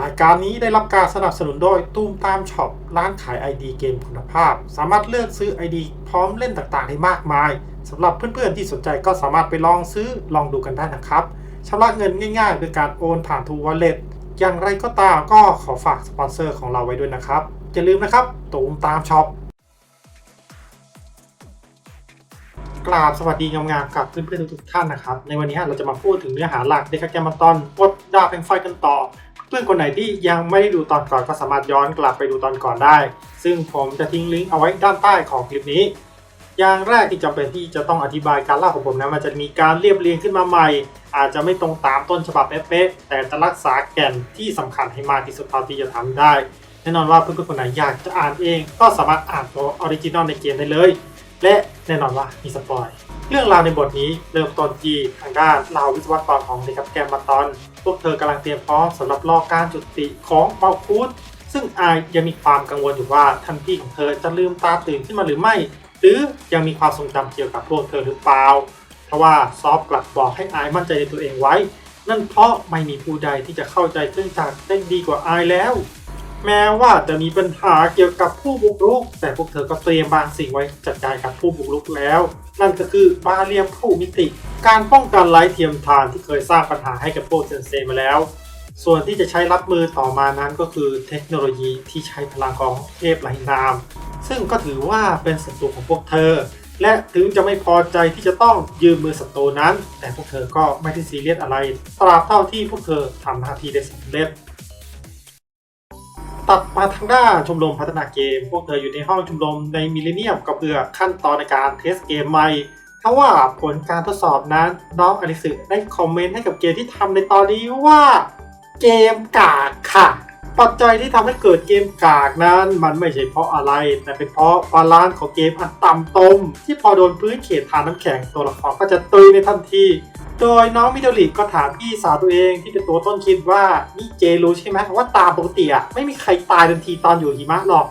รายการนี้ได้รับการสนับสนุนโดยตูมตามช็อปร้านขาย ID เกมคุณภาพ สามารถเลือกซื้อ ID พร้อมเล่นต่างๆ ได้มากมายสำหรับเพื่อนๆที่สนใจก็สามารถไปลองซื้อลองดูกันได้นะครับชำระเงินง่ายๆโดยการโอนผ่านทูวอลเล็ตอย่างไรก็ตามก็ขอฝากสปอนเซอร์ของเราไว้ด้วยนะครับอย่าลืมนะครับตูมตามช็อป กราบสวัสดีงามๆกับเพื่อนๆทุกๆท่านนะครับ ในวันนี้เราจะมาพูดถึงเนื้อหาหลักในคาแกมมตอนปดดาบแห่งไฟกันต่อ เพื่อนคนไหนที่ยังไม่ได้ดูตอนก่อนก็สามารถย้อนกลับไปดูตอนก่อนได้ ซึ่งผมจะทิ้งลิงก์เอาไว้ด้านใต้ของคลิปนี้ อย่างแรกที่จำเป็นที่จะต้องอธิบายการเล่าของผมนะมันจะมีการเรียบเรียงขึ้นมาใหม่ อาจจะไม่ตรงตามต้นฉบับเป๊ะๆแต่จะรักษาแก่นที่สำคัญให้มากที่สุดเท่าที่จะทำได้แน่นอนว่าเพื่อนๆคนไหนอยากจะอ่านเอง ก็สามารถอ่านตัวออริจินอลในเกมได้เลย และแน่นอนว่ามีสปอยเรื่องราวในบทนี้เริ่มต้นที่ทางด้านเหล่าวิศวกรของเด็กับแกมมาตอน พวกเธอกำลังเตรียมพร้อมสำหรับรอการจุติของเปาคูดซึ่งอายยังมีความกังวลอยู่ว่าท่านพี่ของเธอจะลืมตาตื่นขึ้นมาหรือไม่ หรือยังมีความทรงจำเกี่ยวกับพวกเธอหรือเปล่า เพราะว่าซอฟกลับบอกให้อายมั่นใจในตัวเองไว้ นั่นเพราะไม่มีผู้ใดที่จะเข้าใจเครื่องจักรได้ดีกว่าอายแล้ว แม้ว่าจะมีปัญหาเกี่ยวกับผู้บุกรุก แต่พวกเธอก็เตรียมบางสิ่งไว้จัดการกับผู้บุกรุกแล้ว นั่นก็คือบาเรียมผู้มิติ การป้องกันไร้เทียมทานที่เคยสร้างปัญหาให้กับพวกเซนเซมาแล้ว ส่วนที่จะใช้รับมือต่อมานั้นก็คือเทคโนโลยีที่ใช้พลังของเทพไร้นาม ซึ่งก็ถือว่าเป็นศัตรูของพวกเธอ และถึงจะไม่พอใจที่จะต้องยืมมือศัตรูนั้น แต่พวกเธอก็ไม่ได้ซีเรียสอะไร ตราบเท่าที่พวกเธอทำหน้าที่ได้สำเร็จ ตัดมาทางด้านชมรมพัฒนาเกม พวกเธออยู่ในห้องชมรมในมิเลเนียมก็เพื่อขั้นตอนในการเทสเกมใหม่ถ้าว่าผลการทดสอบนั้นน้องอลิสึได้คอมเมนต์ให้กับเกมที่ทำในตอนนี้ว่า เกมกากค่ะ ปัจจัยที่ทำให้เกิดเกมกากนั้น มันไม่ใช่เพราะอะไร แต่เป็นเพราะบาลานซ์ของเกมอันต่ำตม ที่พอโดนพื้นเขตทานน้ำแข็งตัวละครก็จะตุยในทันทีโดยน้องมิโดริก็ถามพี่สาวตัวเองที่เป็นตัวต้นคิดว่านี่เจรู้ใช่ไหมว่าตามปกติอะไม่มีใครตายทันทีตอนอยู่หิมะหรอก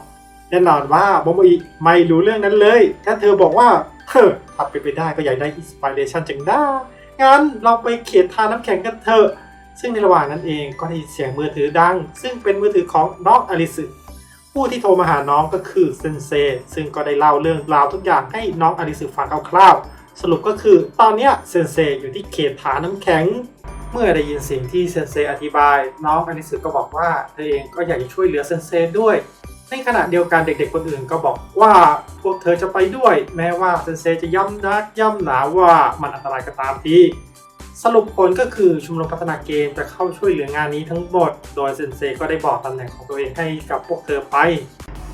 แน่นอนว่าโมโมอิไม่รู้เรื่องนั้นเลย ถ้าเธอบอกว่าเฮ้อถ้าเป็นไปได้ก็อยากได้อินสปิเรชันจังได้งั้นเราไปเขตทานน้ำแข็งกันเถอะซึ่งในระหว่างนั้นเองก็ได้ยินเสียงมือถือดัง ซึ่งเป็นมือถือของน้องอลิสึผู้ที่โทรมาหาน้องก็คือเซนเซซึ่งก็ได้เล่าเรื่องราวทุกอย่างให้น้องอลิสึฟังคร่าวๆ สรุปก็คือตอนเนี้ยเซนเซอยู่ที่เขตฐานน้ำแข็ง เมื่อได้ยินเสียงที่เซนเซอธิบาย น้องอลิสึก็บอกว่าเธอเองก็อยากจะช่วยเหลือเซนเซด้วย ในขณะเดียวกันเด็กๆคนอื่นก็บอกว่าพวกเธอจะไปด้วย แม้ว่าเซนเซจะย้ำนักย้ำหนาว่ามันอันตรายก็ตามทีสรุปผลก็คือชมรมพัฒนาเกมจะเข้าช่วยเหลืองานนี้ทั้งหมด โดยเซนเซก็ได้บอกตำแหน่งของตัวเองให้กับพวกเธอไป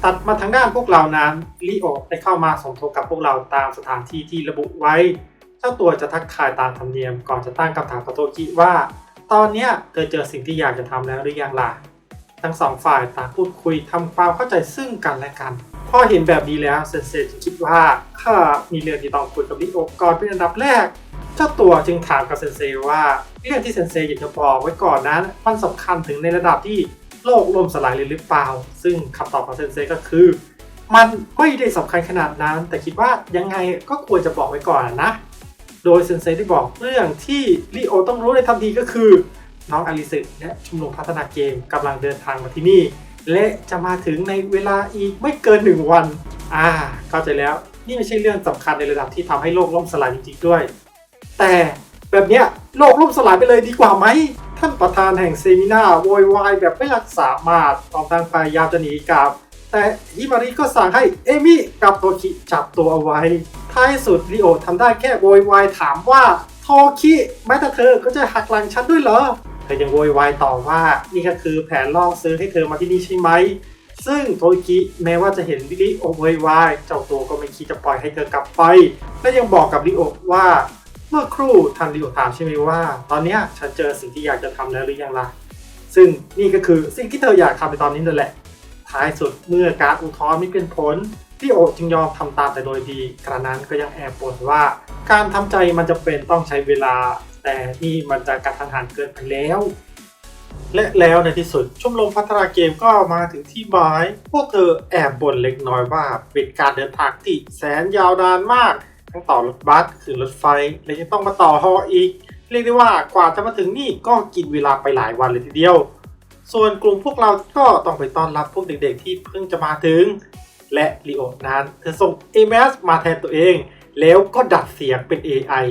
ตัดมาทางด้านพวกเรานั้นลิโอได้เข้ามาสมทบกับพวกเราตามสถานที่ที่ระบุไว้ เจ้าตัวจะทักทายตามธรรมเนียมก่อนจะตั้งคำถามกับโตกิว่า ตอนนี้เธอเจอสิ่งที่อยากจะทำแล้วหรือยังล่ะ ทั้งสองฝ่ายต่างพูดคุยทำความเข้าใจซึ่งกันและกัน พอเห็นแบบนี้แล้วเซนเซจึงคิดว่าข้ามีเรื่องที่ต้องคุยกับลิโอก่อนเป็นอันดับแรก เจ้าตัวจึงถามกับเซนเซว่าเรื่องที่เซนเซอยากจะบอกไว้ก่อนนั้นมันสำคัญถึงในระดับที่ โลกล่มสลายหรือเปล่า ซึ่งคำตอบของเซนเซก็คือ มันไม่ได้สำคัญขนาดนั้น แต่คิดว่ายังไงก็ควรจะบอกไว้ก่อนนะ โดยเซนเซได้บอกเรื่องที่ลิโอต้องรู้ในทันทีก็คือ น้องอลิสึและชุมรมพัฒนาเกมกำลังเดินทางมาที่นี่ และจะมาถึงในเวลาอีกไม่เกินหนึ่งวัน อ่าเข้าใจแล้วนี่ไม่ใช่เรื่องสำคัญในระดับที่ทำให้โลกล่มสลายจริงๆด้วย แต่แบบเนี้ยโลกล่มสลายไปเลยดีกว่าไหม ท่านประธานแห่งเซมินาโวยวายแบบไม่รักษามาตรตอนทางพยายามจะหนีกลับ แต่ฮิมาริก็สั่งให้เอมี่กับโทคิจับตัวเอาไว้ ท้ายสุดริโอทำได้แค่โวยวายถามว่าโทคิแม้แต่เธอก็จะหักหลังฉันด้วยเหรอ เธอยังโวยวายต่อว่านี่ก็คือแผนล่อซื้อให้เธอมาที่นี่ใช่ไหมซึ่งโทคิแม้ว่าจะเห็นริโอโวยวายเจ้าตัวก็ไม่คิดจะปล่อยให้เธอกลับไป และยังบอกกับริโอว่า เมื่อครู่ทันริโอถามใช่ไหมว่า ตอนนี้ฉันเจอสิ่งที่อยากจะทำแล้วหรือยังล่ะซึ่งนี่ก็คือสิ่งที่เธออยากทำในตอนนี้นั่นแหละ ท้ายสุดเมื่อการอุทธรณ์ไม่เป็นผลริโอจึงยอมทำตามแต่โดยดีกระนั้นก็ยังแอบบ่นว่า การทำใจมันจะเป็นต้องใช้เวลา แต่นี่มันจะกระทันหันเกินไปแล้ว และแล้วในที่สุดชมรมพัฒนาเกมก็มาถึงที่หมาย พวกเธอแอบบ่นเล็กน้อยว่าเป็นการเดินทางที่แสนยาวนานมาก ทั้งต่อรถบัสขึ้นรถไฟ และยังต้องมาต่อฮออีก เรียกได้ว่ากว่าจะมาถึงนี่ก็กินเวลาไปหลายวันเลยทีเดียว ส่วนกลุ่มพวกเราก็ต้องไปต้อนรับพวกเด็กๆที่เพิ่งจะมาถึง และลีโอนั้นเธอส่ง a m s มาแทนตัวเอง แล้วก็ดัดเสียงเป็น AI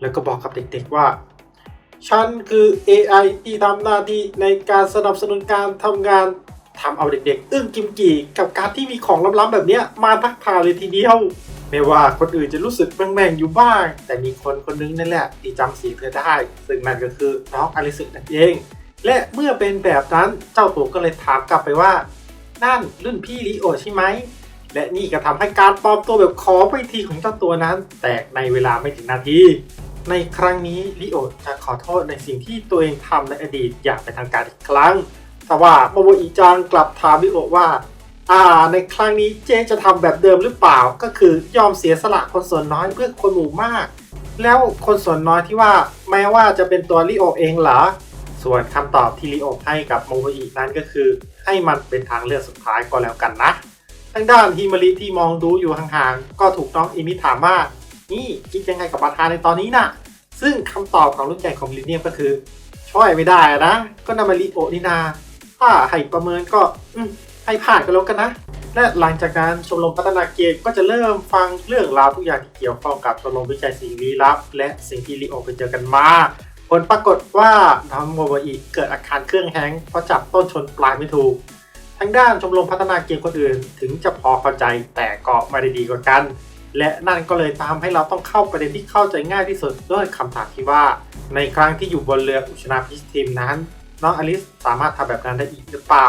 แล้วก็บอกกับเด็กๆว่า ฉันคือ AI ที่ทำหน้าที่ในการสนับสนุนการทำงานทำเอาเด็กๆ อึ้งกิมกี่กับการที่มีของล้ำๆแบบนี้มาทักทายเลยทีเดียว ไม่ว่าคนอื่นจะรู้สึกแม่งๆอยู่บ้าง แต่มีคนคนนึงนั่นแหละที่จำสีเธอได้ ซึ่งนั่นก็คือน้องอลิสึนั่นเอง และเมื่อเป็นแบบนั้นเจ้าตัวก็เลยถามกลับไปว่า นั่นรุ่นพี่ลิโอใช่ไหมและนี่ก็ทำให้การปลอมตัวแบบขอไปทีของเจ้าตัวนั้น แตกในเวลาไม่ถึงนาทีในครั้งนี้ลิโอจะขอโทษในสิ่งที่ตัวเองทำในอดีตอย่างเป็นทางการอีกครั้งแต่ว่าโมโมอิจังกลับถามลิโอว่า อ่าในครั้งนี้เจจะทำแบบเดิมหรือเปล่า ก็คือยอมเสียสละคนส่วนน้อยเพื่อคนหมู่มาก แล้วคนส่วนน้อยที่ว่าแม้ว่าจะเป็นตัวลิโอเองเหรอ ส่วนคำตอบที่ลิโอให้กับโมโมอินั้นก็คือ ให้มันเป็นทางเลือกสุดท้ายก็แล้วกันนะ ทางด้านฮิมาริที่มองดูอยู่ห่างๆ ก็ถูกน้องอิมิถามว่า นี่คิดยังไงกับประธานในตอนนี้น่ะ ซึ่งคำตอบของรุ่นใหญ่ของมิลเนเนียมก็คือ ช่วยไม่ได้นะ ก็นามาริโอนี่นา ถ้าให้ประเมินก็อื ให้ผ่านก็แล้วกันนะ และหลังจากนั้นชมรมพัฒนาเกมก็จะเริ่มฟังเรื่องราวทุกอย่างที่เกี่ยวข้องกับชมรมวิจัยสิ่งลี้ลับ และสิ่งที่ลิโอไปเจอกันมาผลปรากฏว่าน้องโมโมอิเกิดอาการเครื่องแฮงเพราะจับต้นชนปลายไม่ถูกทางด้านชมรมพัฒนาเกมคนอื่น ถึงจะพอเข้าใจแต่ก็ไม่ได้ดีกว่ากัน และนั่นก็เลยตามให้เราต้องเข้าประเด็นที่เข้าใจง่ายที่สุดด้วยคำถามที่ว่า ในครั้งที่อยู่บนเรืออุชนาพิชทีมนั้นน้องอลิสสามารถทำแบบนั้นได้อีกหรือเปล่า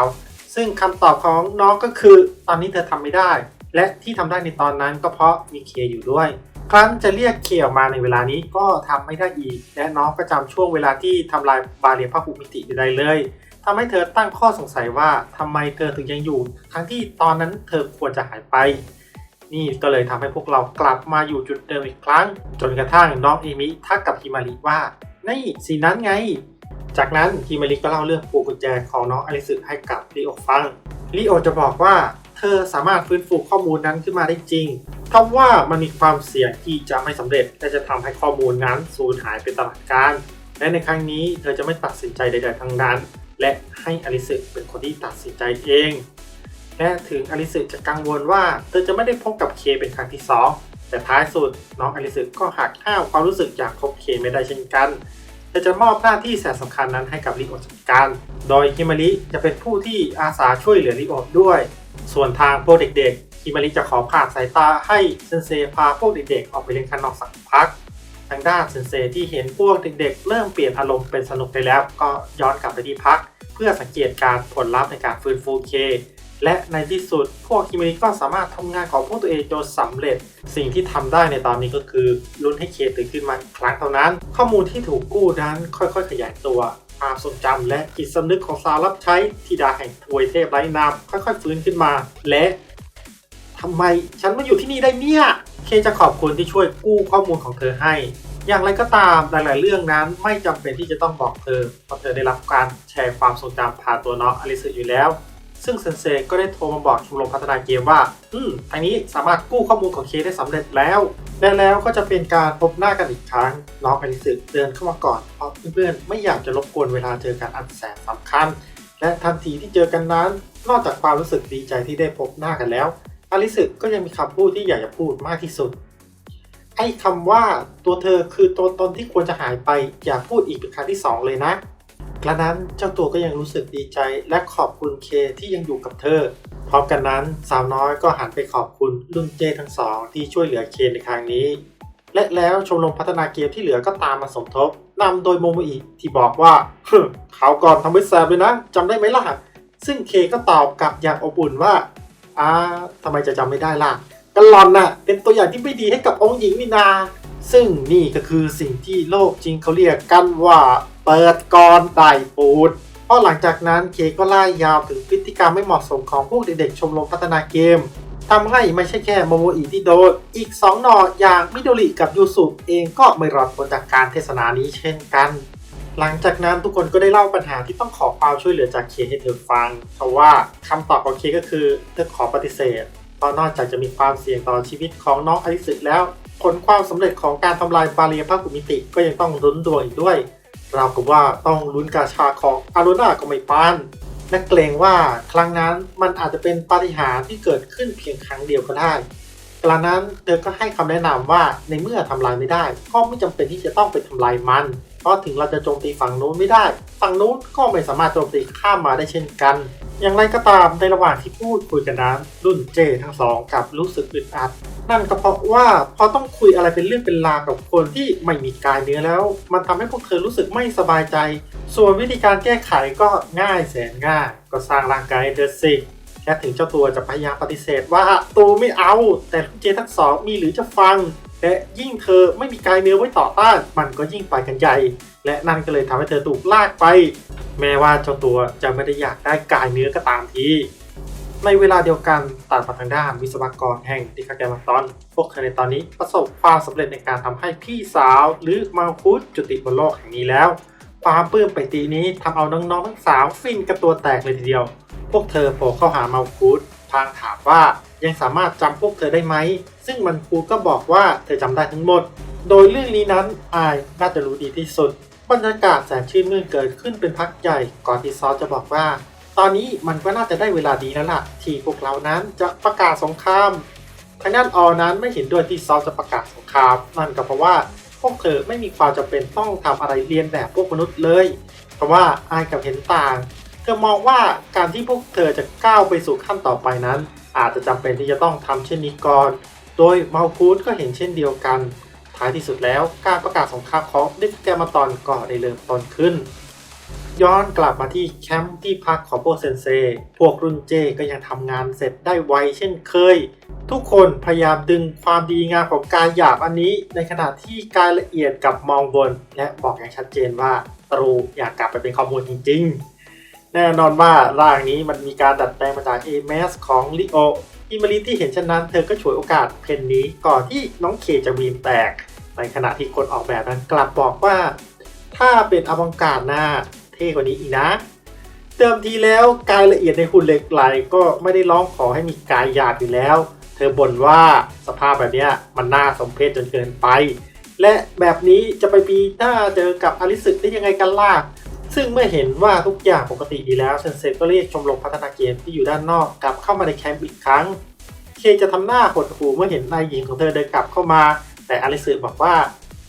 ซึ่งคำตอบของน้องก็คือตอนนี้เธอทำไม่ได้ และที่ทำได้ในตอนนั้นก็เพราะมีเคอยู่ด้วย ครั้นจะเรียกเคออกมาในเวลานี้ก็ทำไม่ได้อีก และน้องก็จำช่วงเวลาที่ทำลายบาเรียพหุมิติไได้เลยทำให้เธอตั้งข้อสงสัยว่าทำไมเธอถึงยังอยู่ ทั้งที่ตอนนั้นเธอควรจะหายไป นี่ก็เลยทำให้พวกเรากลับมาอยู่จุดเดิมอีกครั้ง จนกระทั่งน้องเอมิทักกับฮิมาริว่า นี่สีนั้นไง จากนั้นฮิมาริก็เล่าเรื่องปูกุญแจของน้องอลิสึให้กับลิโอฟังลิโอจะบอกว่าเธอสามารถฟื้นฟูข้อมูลนั้นขึ้นมาได้จริงทว่ามันมีความเสี่ยงที่จะไม่สำเร็จและจะทำให้ข้อมูลนั้นสูญหายไปตลอดกาลและในครั้งนี้เธอจะไม่ตัดสินใจใดๆทั้งนั้น และให้อลิสึเป็นคนที่ตัดสินใจเองและถึงอลิสึจะกังวลว่าเธอจะไม่ได้พบกับเคเป็นครั้งที่สองแต่ท้ายสุดน้องอลิสึก็หักห้ามความรู้สึกอยากพบเคไม่ได้เช่นกัน ธอจะมอบหน้าที่แสนสำคัญนั้นให้กับลิโอจัดการ โดยฮิมาริจะเป็นผู้ที่อาสาช่วยเหลือลิโอด้วย ส่วนทางพวกเด็กๆฮิมาริจะขอผ่านสายตาให้เซนเซพาพวกเด็กๆออกไปเล่นข้างนอกสักพัก ทางด้านเซนเซที่เห็นพวกเด็กๆ เริ่มเปลี่ยนอารมณ์เป็นสนุกไปแล้ว ก็ย้อนกลับไปที่พัก เพื่อสังเกตการผลลัพธ์ในการฟื้นฟูเค และในที่สุดพวกฮิมาริก็สามารถทำงานของพวกตัวเองจนสำเร็จ สิ่งที่ทำได้ในตอนนี้ก็คือลุ้นให้เคตื่นขึ้นมาอีกครั้งเท่านั้น ข้อมูลที่ถูกกู้นั้นค่อยๆ ขยายตัวความทรงจำและจิตสำนึกของสาวรับใช้ธิดาแห่งทวยเทพไร้นามค่อยๆ ฟื้นขึ้นมา และทำไมฉันมาอยู่ที่นี่ได้เนี่ย เคจะขอบคุณที่ช่วยกู้ข้อมูลของเธอให้ อย่างไรก็ตามหลาย ๆ เรื่องนั้นไม่จำเป็นที่จะต้องบอกเธอเพราะเธอได้รับการแชร์ความทรงจำผ่านตัวน้องอลิซอยู่แล้ว ซึ่งเซนเซก็ได้โทรมาบอกชมรมพัฒนาเกมว่า อืมทางนี้สามารถกู้ข้อมูลของเคได้สำเร็จแล้ว และแล้วก็จะเป็นการพบหน้ากันอีกครั้ง น้องอลิซเดินเข้ามาก่อนเพราะเพื่อนๆไม่อยากจะรบกวนเวลาเจอกันอันแสนสำคัญ และทันทีที่เจอกันนั้น นอกจากความรู้สึกดีใจที่ได้พบหน้ากันแล้วอลิซก็ยังมีคำพูดที่อยากจะพูดมากที่สุด ไอ้คำว่าตัวเธอคือตัวตนที่ควรจะหายไปอย่าพูดอีกเป็นครั้งที่สองเลยนะ กระนั้นเจ้าตัวก็ยังรู้สึกดีใจและขอบคุณเคที่ยังอยู่กับเธอ พร้อมกันนั้นสาวน้อยก็หันไปขอบคุณรุ่นเจทั้งสองที่ช่วยเหลือเคในครั้งนี้ และแล้วชมรมพัฒนาเกมที่เหลือก็ตามมาสมทบนำโดยโมโมอิที่บอกว่าฮึมข่าก่อนทำไว้แสบเลยนะจำได้ไหมล่ะ ซึ่งเคก็ตอบกลับอย่างอบอุ่นว่าอ่าทำไมจะจำไม่ได้ล่ะกัลลอนน่ะเป็นตัวอย่างที่ไม่ดีให้กับองค์หญิงนี่นา ซึ่งนี่ก็คือสิ่งที่โลกจริงเขาเรียกกันว่า เปิดกรไต่ปูดเพราะหลังจากนั้นเคก็ไล่ยาวถึงพฤติกรรมไม่เหมาะสมของพวกเด็กๆชมรมพัฒนาเกมทำให้ไม่ใช่แค่โมโมอิที่โดน อีก 2 หนออย่างมิโดริกับยูสุเองก็ไม่รอดพ้นจากการเทศนานี้เช่นกัน หลังจากนั้นทุกคนก็ได้เล่าปัญหาที่ต้องขอความช่วยเหลือจากเคให้เธอฟังเพราะว่าคำตอบของเคก็คือเธอขอปฏิเสธเพราะนอกจากจะมีความเสี่ยงต่อชีวิตของน้องอลิสึแล้ว ผลความสำเร็จของการทำลายบาเรียภาคภูมิติก็ยังต้องลุ้นดวงอีกด้วย รากับว่าต้องลุ้นกาชาของอารุณาก็ไม่ปานและเกรงว่าครั้งนั้นมันอาจจะเป็นปาฏิหาริย์ที่เกิดขึ้นเพียงครั้งเดียวก็ได้ กระนั้นเธอก็ให้คำแนะนำว่าในเมื่อทำลายไม่ได้ ก็ไม่จำเป็นที่จะต้องไปทำลายมันเพราะถึงเราจะโจมตีฝั่งนู้นไม่ได้ ฝั่งนู้นก็ไม่สามารถโจมตีข้ามมาได้เช่นกัน อย่างไรก็ตามในระหว่างที่พูดคุยกันนั้นรุ่นเจทั้งสองกับรู้สึกอึดอัด นั่นก็เพราะว่าพอต้องคุยอะไรเป็นเรื่องเป็นราวกับคนที่ไม่มีกายเนื้อแล้ว มันทำให้พวกเธอรู้สึกไม่สบายใจ ส่วนวิธีการแก้ไขก็ง่ายแสนง่าย ก็สร้างร่างกายเธอสิ แค่ถึงเจ้าตัวจะพยายามปฏิเสธว่าตูไม่เอา แต่รุ่นเจทั้งสองมีหรือจะฟัง และยิ่งเธอไม่มีกายเนื้อไว้ต่อต้าน มันก็ยิ่งไปกันใหญ่ และนั่นก็เลยทำให้เธอถูกลากไป แม้ว่าเจ้าตัวจะไม่ได้อยากได้กายเนื้อก็ตามทีในเวลาเดียวกันตัดมาทางด้านวิศวกรแห่งดิคาแกมาตอน พวกเธอในตอนนี้ประสบความสำเร็จในการทำให้พี่สาวหรือมาคุดจุติบนโลกแห่งนี้แล้ว ความปลื้มไปตีนี้ทำเอาน้องๆทั้งสาวฟินกันตัวแตกเลยทีเดียว พวกเธอโผล่เข้าหาเมาคุดพางถามว่ายังสามารถจำพวกเธอได้ไหม ซึ่งมันคูก็บอกว่าเธอจำได้ทั้งหมด โดยเรื่องนี้นั้นอายน่าจะรู้ดีที่สุด บรรยากาศแสนชื่นมื่นเกิดขึ้นเป็นพักใหญ่ ก่อนที่ซอสจะบอกว่า ตอนนี้มันก็น่าจะได้เวลาดีแล้วล่ะ ที่พวกเรานั้นจะประกาศสงครามทางด้านออนั้นไม่เห็นด้วยที่ซอสจะประกาศสงคราม นั่นก็เพราะว่าพวกเธอไม่มีความจำเป็นต้องทำอะไรเรียนแบบพวกมนุษย์เลย เพราะว่าอายกับเห็นต่าง เธอมองว่าการที่พวกเธอจะก้าวไปสู่ขั้นต่อไปนั้น อาจจะจำเป็นที่จะต้องทำเช่นนี้ก่อน โดยมาคูดก็เห็นเช่นเดียวกัน ท้ายที่สุดแล้วการประกาศสงครามของดิสแกมาตอนก็ได้เริ่มต้นขึ้น ย้อนกลับมาที่แคมป์ที่พักของพวกเซนเซ พวกรุ่นเจก็ยังทำงานเสร็จได้ไวเช่นเคย ทุกคนพยายามดึงความดีงามของกายหยาบอันนี้ ในขณะที่กายละเอียดกับมองบน และบอกอย่างชัดเจนว่าตรูอยากกลับไปเป็นข้อมูลจริง ๆ แน่นอนว่าร่างนี้มันมีการดัดแปลงมาจาก a m s ของลิโออิมาริที่เห็นเช่นนั้น เธอก็ฉวยโอกาสเพนนี้ก่อนที่น้องเคจะวีมแตก ในขณะที่คนออกแบบนั้นกลับบอกว่า ถ้าเป็นอวังการหน้าเท่กว่านี้อีกนะเดิมทีแล้วกายละเอียดในหุ่นเหล็กไหลก็ไม่ได้ร้องขอให้มีกายหยาบอยู่แล้ว เธอบ่นว่าสภาพแบบนี้มันน่าสมเพชจนเกินไป และแบบนี้จะไปปีหน้าเจอกับอลิสึได้ยังไงกันล่ะ ซึ่งเมื่อเห็นว่าทุกอย่างปกติดีแล้วเซนเซก็เรียกชมรมพัฒนาเกมที่อยู่ด้านนอกกลับเข้ามาในแคมป์อีกครั้ง เคจะทำหน้าหดหู่เมื่อเห็นนายหญิงของเธอเดินกลับเข้ามา แต่อลิสึบอกว่า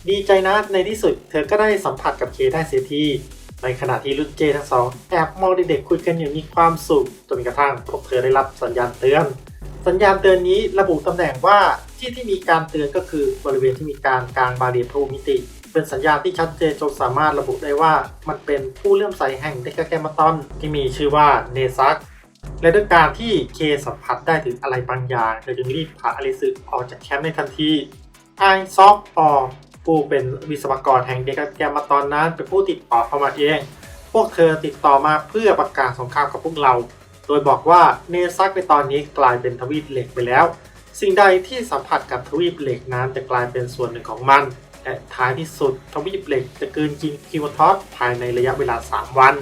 ดีใจนะในที่สุด เธอก็ได้สัมผัสกับเคได้เสียทีในขณะที่รุ่นเจทั้งสองแอบมองเด็กๆคุยกันอย่างมีความสุขจนกระทั่งพวกเธอได้รับสัญญาณเตือน สัญญาณเตือนนี้ระบุตำแหน่งว่าที่ที่มีการเตือนก็คือบริเวณที่มีการกางบาเรียรภูมิติ เป็นสัญญาที่ชัดเจนจนสามารถระบุได้ว่ามันเป็นผู้เลื่อมใสแห่งเดกาแกมาตอนที่มีชื่อว่าเนซักและด้วยการที่เคสัมผัสได้ถึงอะไรบางอย่างเธอจึงรีบพาอลิซึออกจากแคมป์ในทันทีไอซอกออผู้เป็นวิศวกรแห่งเดกาแกมาตอนนั้นเป็นผู้ติดต่อเข้ามาเอง พวกเธอติดต่อมาเพื่อประกาศสงครามกับพวกเรา โดยบอกว่าเนซักในตอนนี้กลายเป็นทวีปเหล็กไปแล้ว สิ่งใดที่สัมผัสกับทวีปเหล็กนั้นจะกลายเป็นส่วนหนึ่งของมัน และท้ายที่สุดทวีปเหล็กจะกลืนกินคิวทอสภายในระยะเวลา 3 วัน